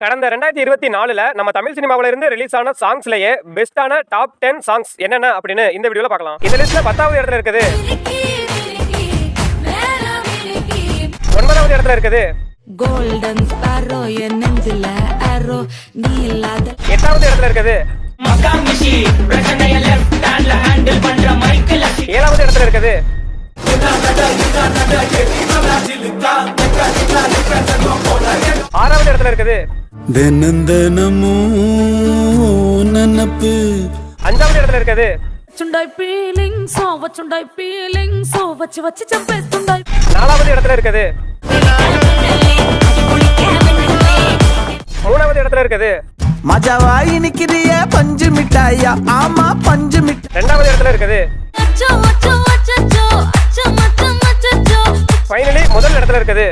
கடந்த ரெண்டாயிரத்தி இருபத்தி நாலுல நம்ம தமிழ் சினிமாவில இருந்து ரிலீஸ் ஆன சாங்ஸ்லயே பெஸ்டான டாப் டென் சாங்ஸ் என்னென்ன அப்படின்னு இந்த வீடியோல பார்க்கலாம். இந்த லிஸ்ட்ல பத்தாவது இடத்துல இருக்குது. ஒன்பதாவது இடத்துல இருக்குது. எட்டாவது இடத்துல இருக்குது. ஏழாவது இடத்துல இருக்குது. ஆறாவது இடத்துல இருக்குது. தினந்தனமும் நினப்பு அஞ்சாவது இடத்துல இருக்குது. சுண்டாய் பீலிங் சோ வச்சுண்டாய் பீலிங் சோ வச்சு வச்சு சுண்டாய். நாலாவது இடத்துல இருக்குது. மூணாவது இடத்துல இருக்குது. மஜாவா இனிக்கிறிய பஞ்சு மிட்டாயா? ஆமா பஞ்சு மிட். ரெண்டாவது இடத்துல இருக்குது. ஃபைனலி முதல் இடத்துல இருக்குது.